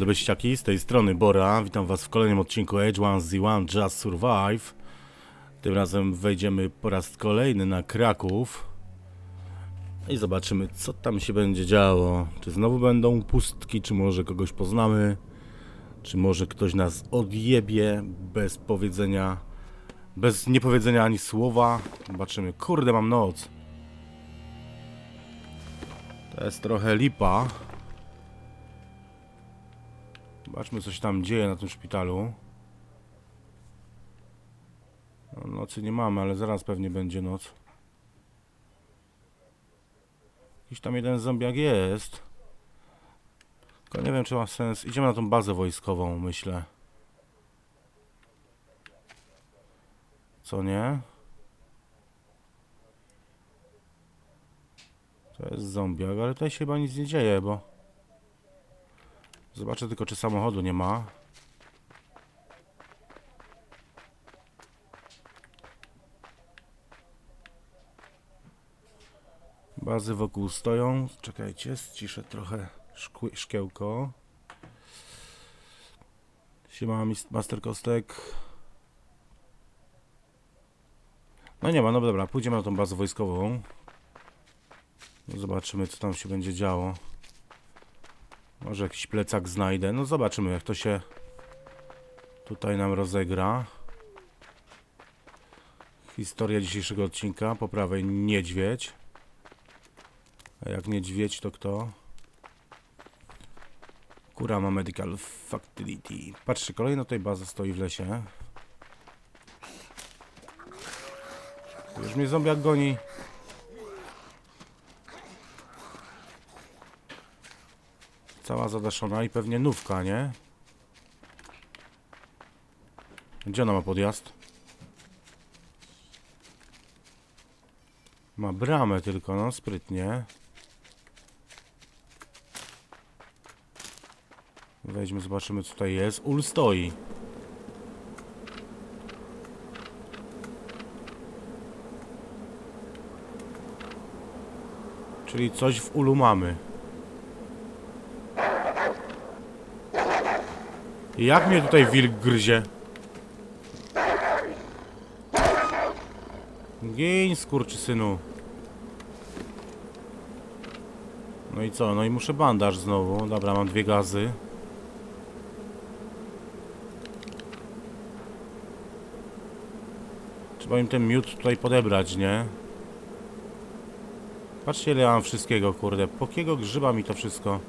Dobyściaki, z tej strony Bora. Witam was w kolejnym odcinku H1Z1 Just Survive. Tym razem wejdziemy po raz kolejny na Kraków. I zobaczymy, co tam się będzie działo. Czy znowu będą pustki, czy może kogoś poznamy, czy może ktoś nas odjebie bez powiedzenia, bez niepowiedzenia ani słowa. Zobaczymy. Kurde, mam noc. To jest trochę lipa. Zobaczmy, co się tam dzieje na tym szpitalu. No, nocy nie mamy, ale zaraz pewnie będzie noc. Jakiś tam jeden zombiak jest. Tylko nie wiem, czy ma sens. Idziemy na tą bazę wojskową, myślę. Co nie? To jest zombiak, ale tutaj się chyba nic nie dzieje, bo... Zobaczę tylko, czy samochodu nie ma. Bazy wokół stoją. Czekajcie, ściszę trochę szkły, szkiełko. Siema, Master Kostek. No nie ma, no dobra, pójdziemy na tą bazę wojskową. Zobaczymy, co tam się będzie działo. Może jakiś plecak znajdę. No zobaczymy, jak to się tutaj nam rozegra. Historia dzisiejszego odcinka. Po prawej niedźwiedź. A jak niedźwiedź, to kto? Kurama Medical Facility. Patrzcie, kolejna tutaj baza stoi w lesie. Już mnie zombiak goni. Cała zadaszona i pewnie nówka, nie? Gdzie ona ma podjazd? Ma bramę tylko, no sprytnie. Wejdźmy, zobaczymy co tutaj jest. Ul stoi. Czyli coś w ulu mamy. Jak mnie tutaj wilk gryzie? Gień, skurczysynu. No i co? No i muszę bandaż znowu. Dobra, mam dwie gazy. Trzeba im ten miód tutaj podebrać, nie? Patrzcie ile mam wszystkiego, kurde. Pokiego grzyba mi to wszystko.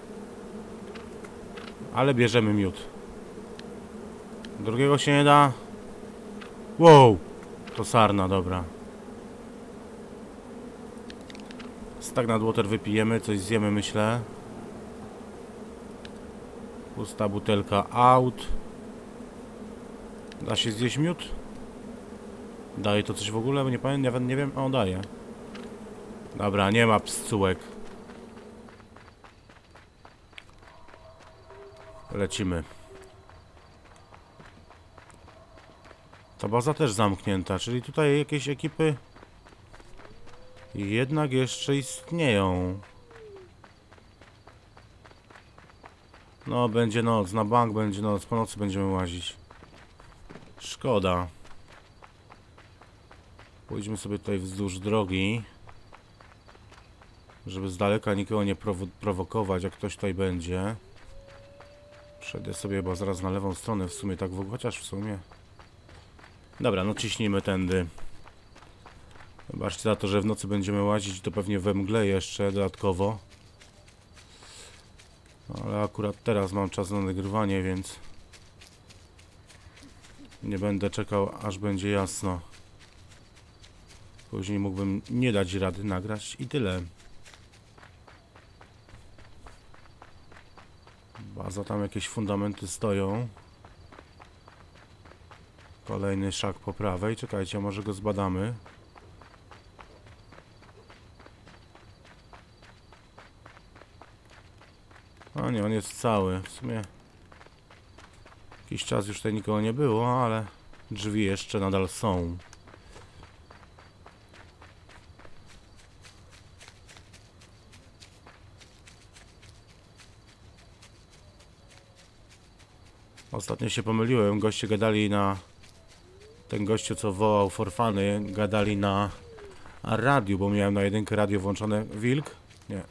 Ale bierzemy miód. Drugiego się nie da. Wow! To sarna, dobra. Stagnant water wypijemy, coś zjemy, myślę. Pusta butelka out. Da się zjeść miód? Daje to coś w ogóle? Nie pamiętam, nie wiem. O, daje. Dobra, nie ma pscułek. Lecimy. Ta baza też zamknięta, czyli tutaj jakieś ekipy jednak jeszcze istnieją. No, będzie noc, na bank będzie noc, po nocy będziemy łazić. Szkoda. Pójdźmy sobie tutaj wzdłuż drogi. Żeby z daleka nikogo nie prowo prowokować, jak ktoś tutaj będzie. Przejdę sobie, bo zaraz na lewą stronę w sumie tak w ogóle, chociaż w sumie. Dobra, no ciśnijmy tędy. Zobaczcie za to, że w nocy będziemy łazić, to pewnie we mgle jeszcze dodatkowo. Ale akurat teraz mam czas na nagrywanie, więc nie będę czekał, aż będzie jasno. Później mógłbym nie dać rady nagrać i tyle. Baza, tam jakieś fundamenty stoją. Kolejny szak po prawej. Czekajcie, może go zbadamy. A nie, on jest cały. W sumie jakiś czas już tutaj nikogo nie było, ale drzwi jeszcze nadal są. Ostatnio się pomyliłem, goście gadali na... Ten gościu, co wołał forfany, gadali na radiu, bo miałem na jedynkę radio włączone. Wilk? Nie.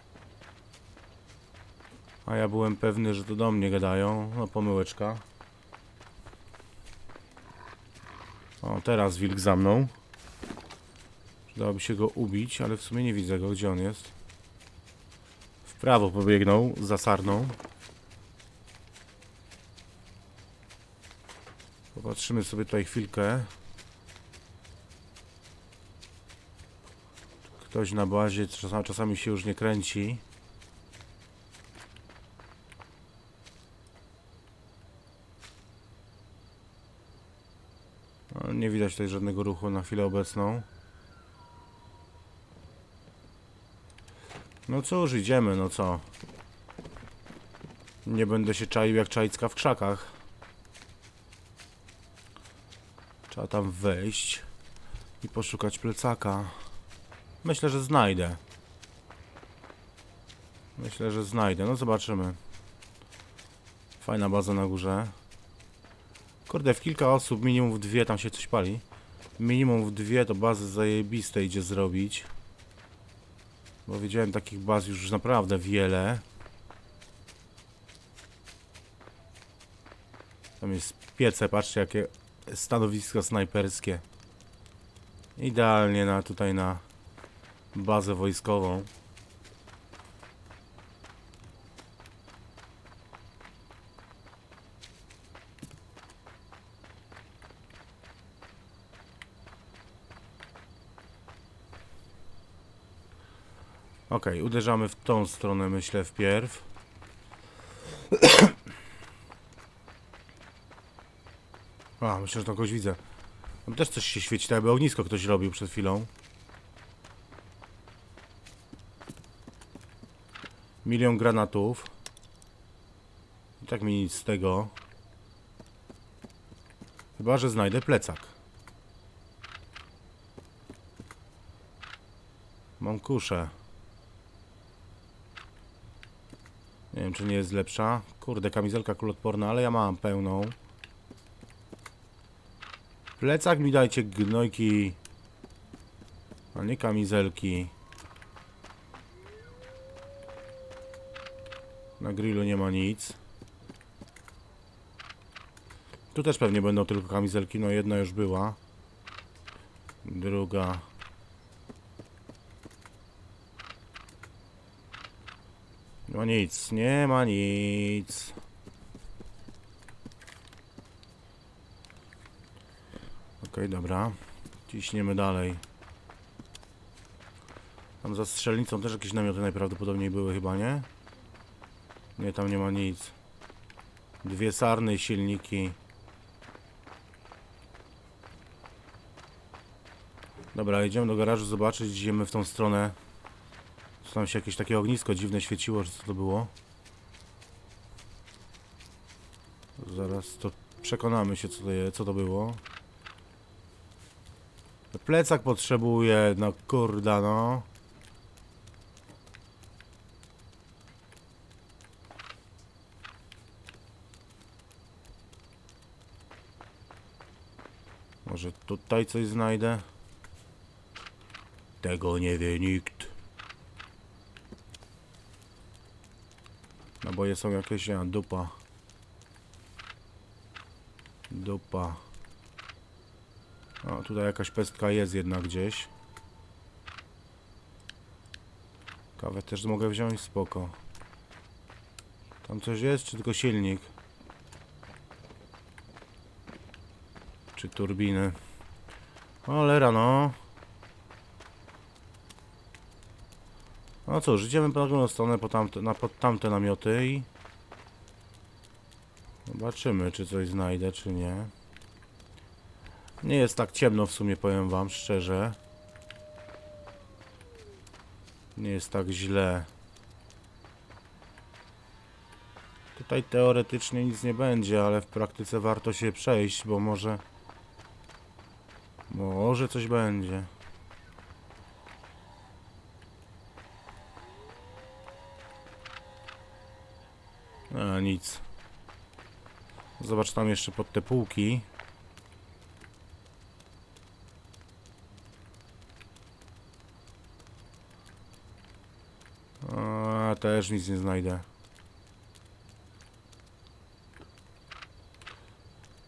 A ja byłem pewny, że to do mnie gadają. No, pomyłeczka. O, teraz wilk za mną. Przydałoby się go ubić, ale w sumie nie widzę go, gdzie on jest. W prawo pobiegnął, za sarną. Popatrzymy sobie tutaj chwilkę. Ktoś na bazie czasami, czasami się już nie kręci. No, Nie widać tutaj żadnego ruchu na chwilę obecną. No cóż, idziemy, no co? Nie będę się czaił jak czajcka w krzakach. Trzeba tam wejść i poszukać plecaka. Myślę, że znajdę. Myślę, że znajdę. No zobaczymy. Fajna baza na górze. Kurde, w kilka osób, minimum w dwie tam się coś pali. Minimum w dwie to bazy zajebiste idzie zrobić. Bo widziałem takich baz już naprawdę wiele. Tam jest piece, patrzcie jakie stanowisko snajperskie. Idealnie na tutaj na bazę wojskową. Okej, uderzamy w tą stronę, myślę, wpierw. A, myślę, że to kogoś widzę. Tam też coś się świeci, tak jakby ognisko ktoś robił przed chwilą. Milion granatów. I tak mi nic z tego. Chyba, że znajdę plecak. Mam kuszę. Nie wiem, czy nie jest lepsza. Kurde, kamizelka kulotporna, ale ja mam pełną. Plecak mi dajcie gnojki. A nie kamizelki. Na grillu nie ma nic. Tu też pewnie będą tylko kamizelki. No jedna już była. Druga. Ma nic, nie ma nic. Okej, dobra. Ciśniemy dalej. Tam za strzelnicą też jakieś namioty najprawdopodobniej były chyba, nie? Nie, tam nie ma nic. Dwie sarny, silniki. Dobra, idziemy do garażu zobaczyć, idziemy w tą stronę. Tu tam się jakieś takie ognisko dziwne świeciło, co to było? Zaraz to przekonamy się, co to, je, co to było. Plecak potrzebuje, no kurda, no. Może tutaj coś znajdę? Tego nie wie nikt. Naboje są jakieś, a dupa. Dupa. O, tutaj jakaś pestka jest jednak gdzieś. Kawę też mogę wziąć, spoko. Tam coś jest, czy tylko silnik? Czy turbiny? Cholera, no. No cóż, idziemy po drugą stronę, po tamte, na, pod tamte namioty i... Zobaczymy, czy coś znajdę, czy nie. Nie jest tak ciemno w sumie, powiem wam szczerze. Nie jest tak źle. Tutaj teoretycznie nic nie będzie, ale w praktyce warto się przejść, bo może... Może coś będzie. A, nic. Zobacz tam jeszcze pod te półki. A, też nic nie znajdę.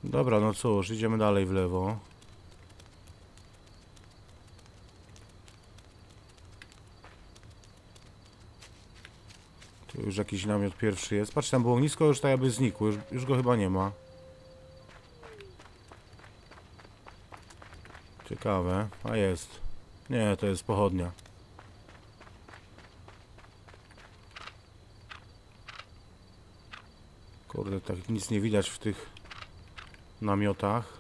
Dobra, no cóż, idziemy dalej w lewo. Tu już jakiś namiot pierwszy jest. Patrz, tam było nisko, już tak jakby znikło. Już, już go chyba nie ma. Ciekawe. A jest. Nie, to jest pochodnia. Kurde, tak nic nie widać w tych namiotach.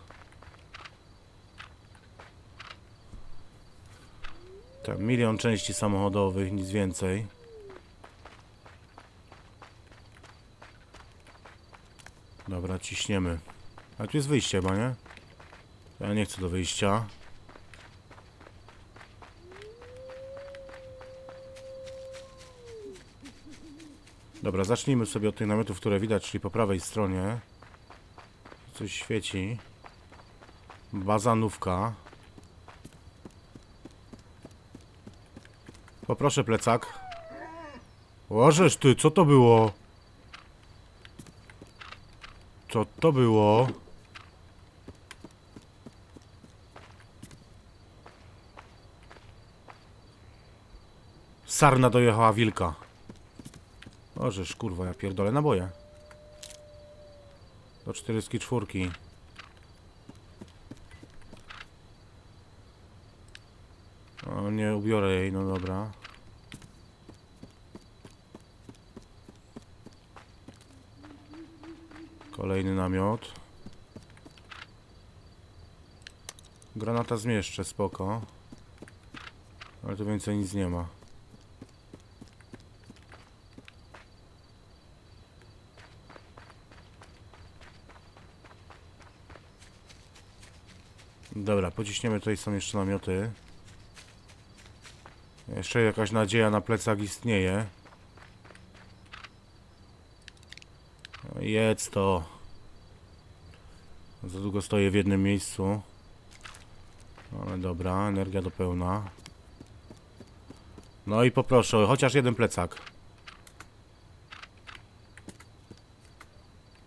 Tam milion części samochodowych, nic więcej. Dobra, ciśniemy. A tu jest wyjście chyba, nie? Ja nie chcę do wyjścia. Dobra, zacznijmy sobie od tych namiotów, które widać, czyli po prawej stronie. Coś świeci. Bazanówka. Poproszę plecak. Łożesz ty, co to było? Co to było? Sarna dojechała wilka. Ożeż, kurwa, ja pierdolę naboje. Do 44. O, nie ubiorę jej, no dobra. Kolejny namiot. Granata zmieszczę, spoko. Ale tu więcej nic nie ma. Dobra, pociśniemy, tutaj są jeszcze namioty. Jeszcze jakaś nadzieja na plecach istnieje. No, Jedz to. Za długo stoję w jednym miejscu. Ale dobra, energia do pełna. No i poproszę, chociaż jeden plecak.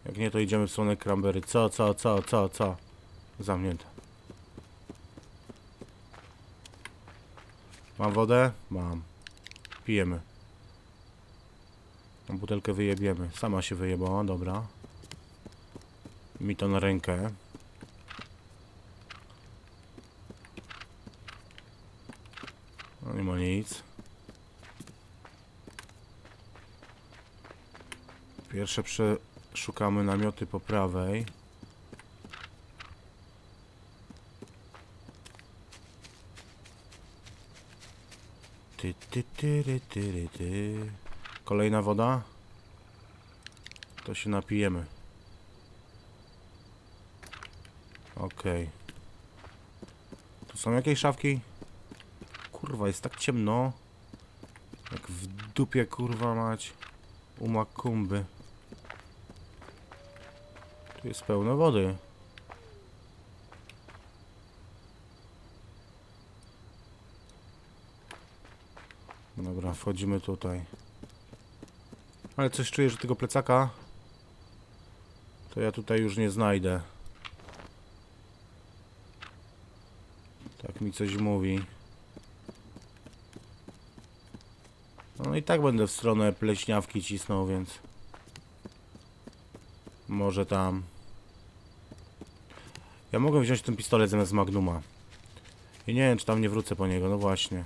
Jak nie, to idziemy w stronę Cranberry. Co, co, co, co, co? Zamknięte. Mam wodę? Mam. Pijemy. Tą butelkę wyjebiemy. Sama się wyjebała, dobra. Mi to na rękę. No nie ma nic. Pierwsze przeszukamy namioty po prawej. Ty, ty, ty, ty, ty, ty. Kolejna woda? To się napijemy. Okej. Tu są jakieś szafki? Kurwa, jest tak ciemno. Jak w dupie, kurwa, mać. U Makumby. Tu jest pełno wody. Dobra, wchodzimy tutaj. Ale coś czuję, że tego plecaka to ja tutaj już nie znajdę. Tak mi coś mówi. No i tak będę w stronę pleśniawki cisnął, więc może tam. Ja mogę wziąć ten pistolet zamiast Magnuma. I nie wiem, czy tam nie wrócę po niego, no właśnie.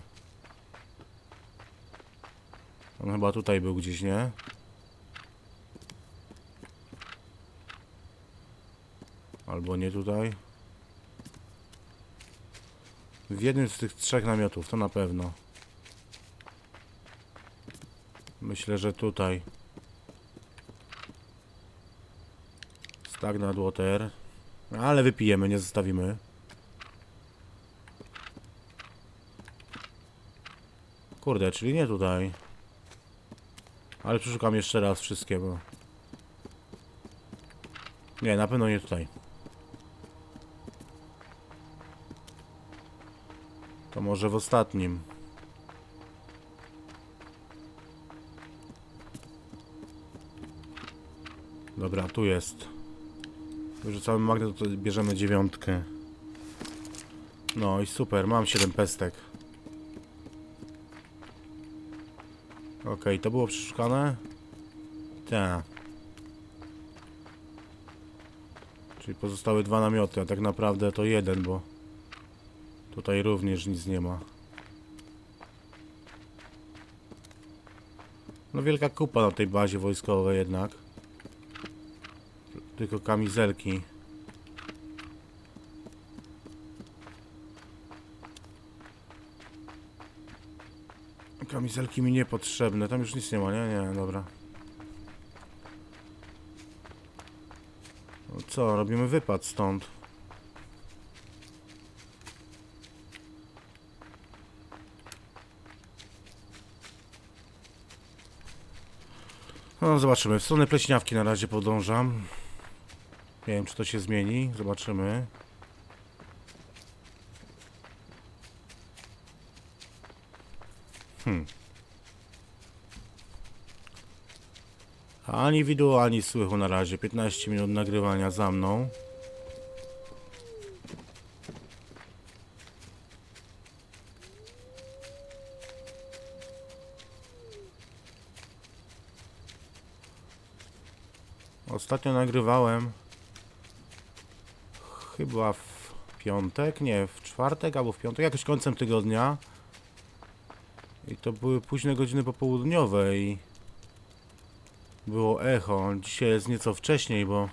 On chyba tutaj był gdzieś, nie? Albo nie tutaj. W jednym z tych trzech namiotów, to na pewno. Myślę, że tutaj. Stagnant water. Ale wypijemy, nie zostawimy. Kurde, czyli nie tutaj. Ale przeszukam jeszcze raz wszystkie, bo... Nie, na pewno nie tutaj. To może w ostatnim. Dobra, tu jest. Wyrzucamy magnet, to bierzemy dziewiątkę. No i super, mam 7 pestek. Okej, to było przeszukane? Tak. Czyli pozostały dwa namioty, a tak naprawdę to jeden, bo tutaj również nic nie ma. No wielka kupa na tej bazie wojskowej jednak. Tylko kamizelki. Kamizelki mi niepotrzebne, tam już nic nie ma, nie? Nie, dobra. No co, robimy wypad stąd. No zobaczymy, w stronę pleśniawki na razie podążam. Nie wiem czy to się zmieni, zobaczymy. Hmm. Ani widu, ani słychu na razie. 15 minut nagrywania za mną. Ostatnio nagrywałem chyba w piątek, nie, w czwartek albo w piątek, jakoś końcem tygodnia. To były późne godziny popołudniowe i było echo. Dzisiaj jest nieco wcześniej, bo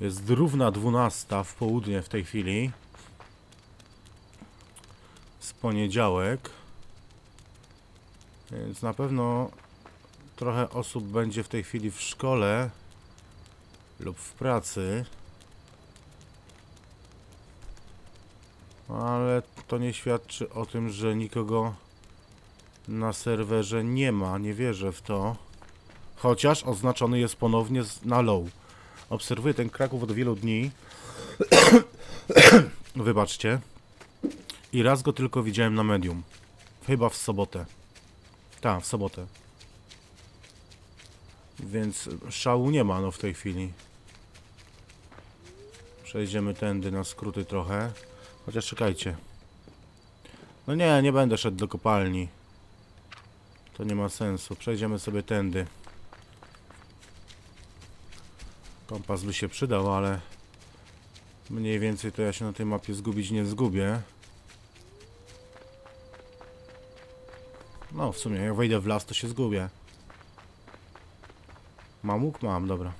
jest równa 12 w południe w tej chwili. Z poniedziałek. Więc na pewno trochę osób będzie w tej chwili w szkole lub w pracy. Ale to nie świadczy o tym, że nikogo na serwerze nie ma. Nie wierzę w to. Chociaż oznaczony jest ponownie na low. Obserwuję ten Kraków od wielu dni. Wybaczcie. I raz go tylko widziałem na medium. Chyba w sobotę. Tak, w sobotę. Więc szału nie ma no w tej chwili. Przejdziemy tędy na skróty trochę. Chociaż czekajcie. No nie, nie będę szedł do kopalni. To nie ma sensu. Przejdziemy sobie tędy. Kompas by się przydał, ale mniej więcej to ja się na tej mapie zgubić nie zgubię. No, w sumie, jak wejdę w las, to się zgubię. Mam łuk? Mam, dobra.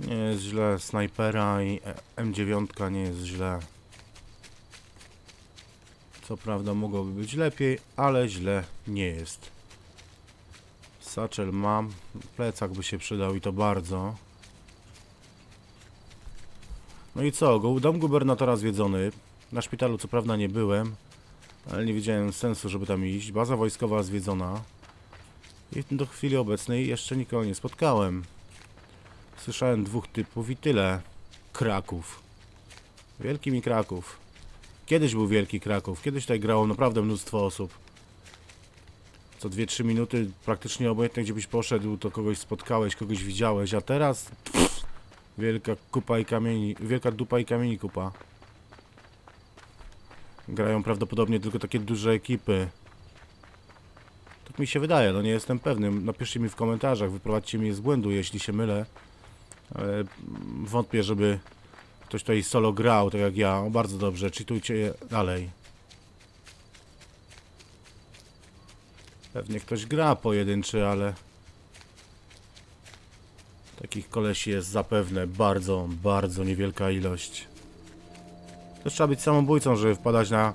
Nie jest źle, snajpera i e- M9 nie jest źle. Co prawda mogłoby być lepiej, ale źle nie jest. Satchel mam, plecak by się przydał i to bardzo. No i co, dom gubernatora zwiedzony. Na szpitalu co prawda nie byłem, ale nie widziałem sensu, żeby tam iść. Baza wojskowa zwiedzona. I do chwili obecnej jeszcze nikogo nie spotkałem. Słyszałem dwóch typów i tyle. Kraków. Wielki mi Kraków. Kiedyś był wielki Kraków. Kiedyś tutaj grało naprawdę mnóstwo osób. Co 2-3 minuty praktycznie obojętnie gdzie byś poszedł, to kogoś spotkałeś, kogoś widziałeś, a teraz pff, wielka kupa i kamieni, wielka dupa i kamieni kupa. Grają prawdopodobnie tylko takie duże ekipy. Tak mi się wydaje, no nie jestem pewny. Napiszcie mi w komentarzach, wyprowadźcie mnie z błędu, jeśli się mylę. Ale wątpię, żeby ktoś tutaj solo grał, tak jak ja. O, bardzo dobrze, czytujcie dalej. Pewnie ktoś gra pojedynczy, ale takich kolesi jest zapewne bardzo, bardzo niewielka ilość. To trzeba być samobójcą, żeby wpadać na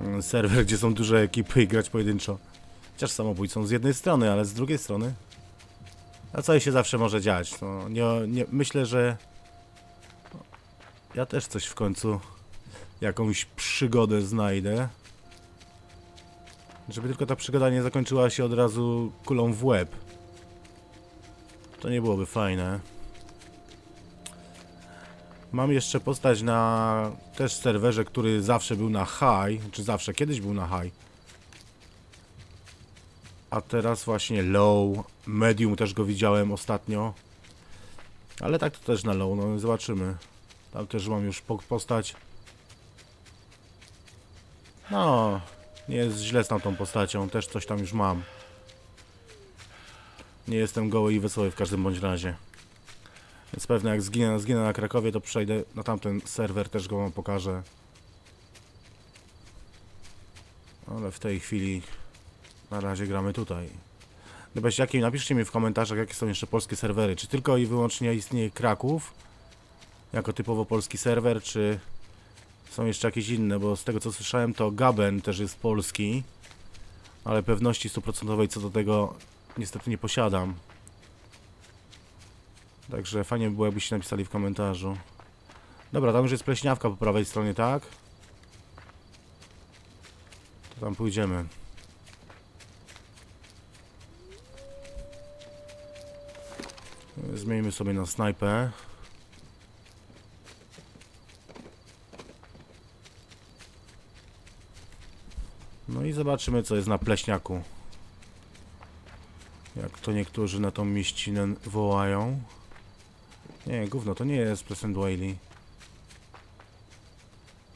mm, serwer, gdzie są duże ekipy i grać pojedynczo. Chociaż samobójcą z jednej strony, ale z drugiej strony. A co się zawsze może dziać? No, nie, nie, myślę, że ja też coś w końcu, jakąś przygodę znajdę. Żeby tylko ta przygoda nie zakończyła się od razu kulą w łeb. To nie byłoby fajne. Mam jeszcze postać na też serwerze, który zawsze był na high, czy zawsze, kiedyś był na high. A teraz właśnie low, medium też go widziałem ostatnio. Ale tak to też na low, no zobaczymy. Tam też mam już po- postać. No, nie jest źle z tamtą postacią, też coś tam już mam. Nie jestem goły i wesoły w każdym bądź razie. Więc pewnie jak zginę, zginę na Krakowie, to przejdę na tamten serwer, też go wam pokażę. Ale w tej chwili na razie gramy tutaj. Gdybyście jakie, napiszcie mi w komentarzach, jakie są jeszcze polskie serwery. Czy tylko i wyłącznie istnieje Kraków jako typowo polski serwer, czy są jeszcze jakieś inne, bo z tego co słyszałem to Gaben też jest polski, ale pewności stuprocentowej co do tego niestety nie posiadam. Także fajnie by było jakbyście napisali w komentarzu. Dobra, tam już jest pleśniawka po prawej stronie, tak? To tam pójdziemy. Zmieńmy sobie na snajpę. No i zobaczymy co jest na pleśniaku. Jak to niektórzy na tą mieścinę wołają. Nie, gówno, to nie jest Pleasant Whaley.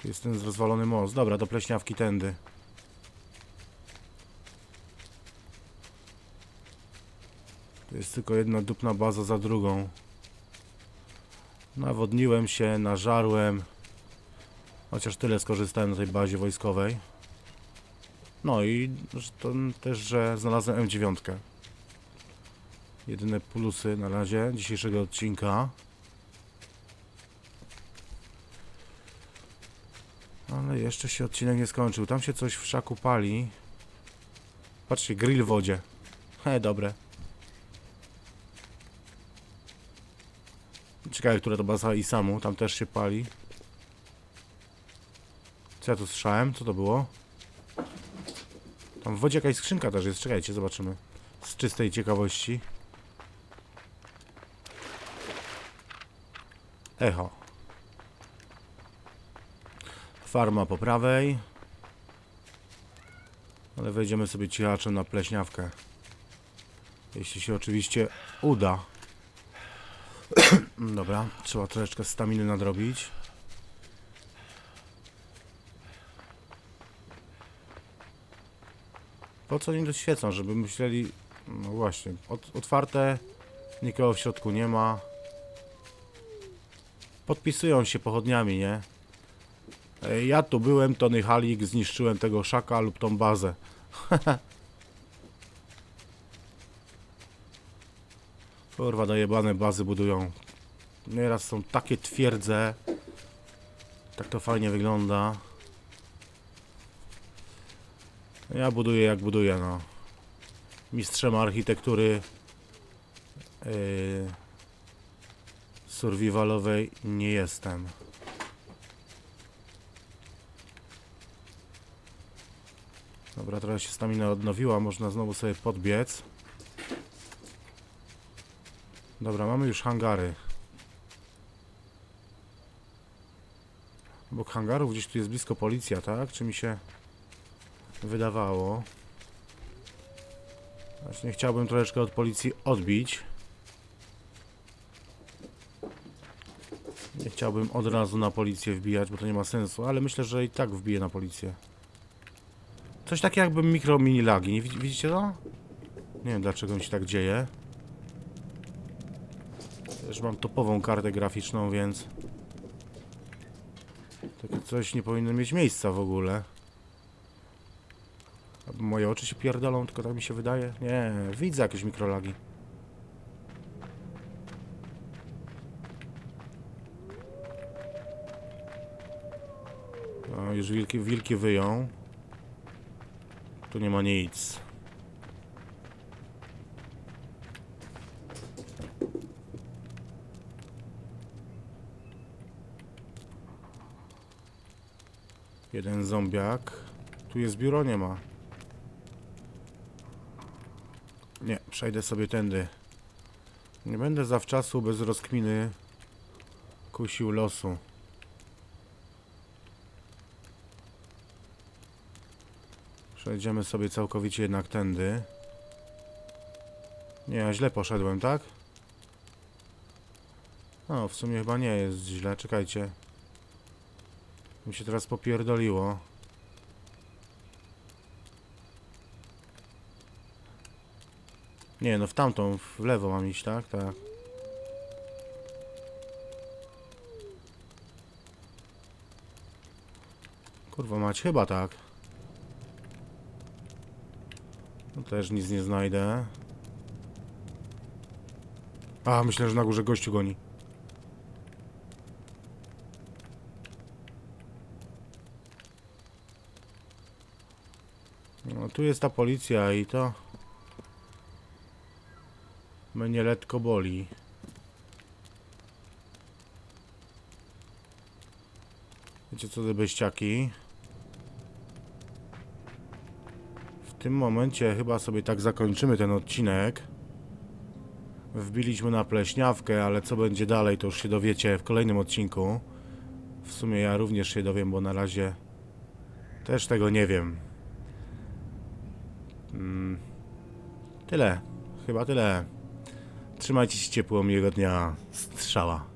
Tu jest ten rozwalony most. Dobra, do pleśniawki tędy. To jest tylko jedna dupna baza za drugą. Nawodniłem się, nażarłem. Chociaż tyle skorzystałem na tej bazie wojskowej. No i to też, że znalazłem M9. Jedyne plusy na razie dzisiejszego odcinka. Ale jeszcze się odcinek nie skończył. Tam się coś w szaku pali. Patrzcie, grill w wodzie. He, dobre. Ciekawe, która to baza i samu. Tam też się pali. Co ja tu słyszałem? Co to było? Tam w wodzie jakaś skrzynka też jest. Czekajcie, zobaczymy. Z czystej ciekawości. Echo. Farma po prawej. Ale wejdziemy sobie cichaczem na pleśniawkę. Jeśli się oczywiście uda. Dobra, trzeba troszeczkę staminy nadrobić. Po co oni doświecą, żeby myśleli... No właśnie, ot otwarte, nikogo w środku nie ma. Podpisują się pochodniami, nie? Ej, Ja tu byłem, Tony Halik, zniszczyłem tego szaka lub tą bazę. Kurwa, dojebane bazy budują. Nieraz są takie twierdze. Tak to fajnie wygląda. Ja buduję jak buduję, no. Mistrzem architektury yy, survivalowej nie jestem. Dobra, teraz się stamina odnowiła, można znowu sobie podbiec. Dobra, mamy już hangary. Obok hangarów gdzieś tu jest blisko policja, tak? Czy mi się wydawało? Właśnie chciałbym troszeczkę od policji odbić. Nie chciałbym od razu na policję wbijać, bo to nie ma sensu, ale myślę, że i tak wbiję na policję. Coś takiego jakby mikro mini lagi, nie widzi- widzicie to? Nie wiem dlaczego mi się tak dzieje. Też mam topową kartę graficzną, więc takie coś nie powinno mieć miejsca w ogóle. Moje oczy się pierdolą, tylko tak mi się wydaje. Nie, widzę jakieś mikrolagi. No, już wilki, wilki wyją. Tu nie ma nic. Jeden zombiak. Tu jest biuro, nie ma. Nie, przejdę sobie tędy. Nie będę zawczasu bez rozkminy kusił losu. Przejdziemy sobie całkowicie jednak tędy. Nie, źle poszedłem, tak? No, w sumie chyba nie jest źle, czekajcie. Mi się teraz popierdoliło. Nie, no w tamtą, w lewo mam iść, tak? Tak. Kurwa mać, chyba tak. No też nic nie znajdę. A, myślę, że na górze gościu goni. No, tu jest ta policja i to... Mnie letko boli. Wiecie co beściaki? W tym momencie chyba sobie tak zakończymy ten odcinek. Wbiliśmy na pleśniawkę, ale co będzie dalej to już się dowiecie w kolejnym odcinku. W sumie ja również się dowiem, bo na razie też tego nie wiem. Mm. Tyle. Chyba tyle. Trzymajcie się ciepło, miłego dnia. Strzała.